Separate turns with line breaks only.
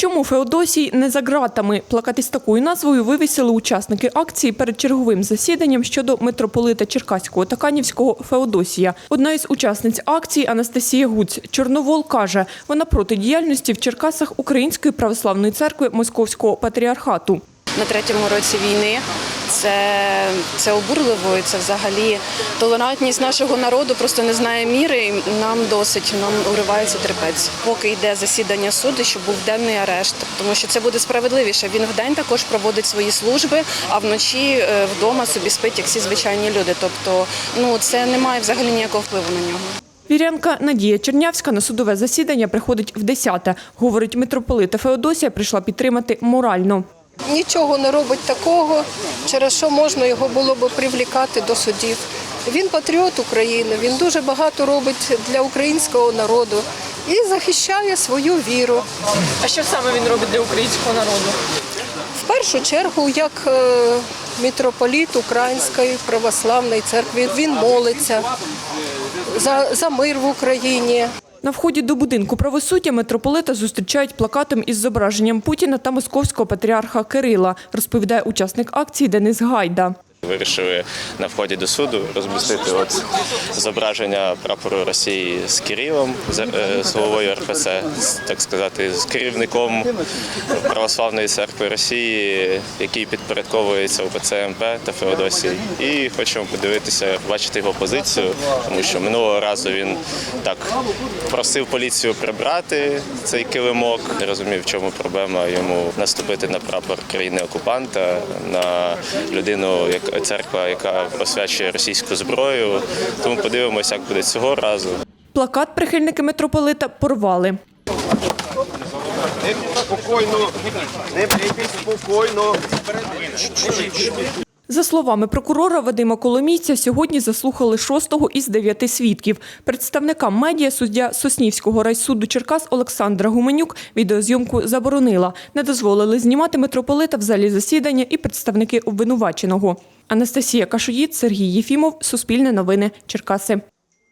Чому Феодосій не за ґратами? Плакати з такою назвою вивісили учасники акції перед черговим засіданням щодо митрополита Черкаського та Канівського Феодосія. Одна із учасниць акції Анастасія Гуць Чорновол каже, вона проти діяльності в Черкасах Української православної церкви Московського патріархату.
на третьому році війни. Це, це обурливо, і це взагалі толерантність нашого народу просто не знає міри. і Нам досить, нам уривається терпець. Поки йде засідання суду, щоб був денний арешт, тому що це буде справедливіше. Він вдень також проводить свої служби, а вночі е, вдома собі спить, як всі звичайні люди. Тобто, ну це не має взагалі ніякого впливу на нього.
Вірянка Надія Чернявська на судове засідання приходить в десяте. Говорить, митрополита Феодосія прийшла підтримати морально.
Нічого не робить такого, через що можна його було б привлікати до судів. Він патріот України, він дуже багато робить для українського народу і захищає свою віру.
А що саме він робить для українського народу?
В першу чергу, як е, митрополіт Української православної церкви, він молиться за, за мир в Україні.
На вході до будинку правосуддя митрополита зустрічають плакатом із зображенням Путіна та московського патріарха Кирила, розповідає учасник акції Денис Гайда.
Вирішили на вході до суду розмістити от зображення прапору Росії з Кирилом, з, е, з головою РПЦ, так сказати, з керівником Православної церкви Росії, який підпорядковується УПЦ МП та Феодосій. І хочемо подивитися, бачити його позицію, тому що минулого разу він так просив поліцію прибрати цей килимок. Не розумів, в чому проблема йому наступити на прапор країни-окупанта, на людину, як церква, яка освячує російську зброю. Тому подивимося, як буде цього разу.
Плакат прихильники митрополита порвали.
Спокійно, не спокійно.
За словами прокурора Вадима Коломійця, сьогодні заслухали шостого із дев'яти свідків. Представникам медіа суддя Соснівського райсуду Черкас Олександра Гуменюк відеозйомку заборонила. Не дозволили знімати митрополита в залі засідання і представники обвинуваченого. Анастасія Кашуїд, Сергій Єфімов, Суспільне новини, Черкаси.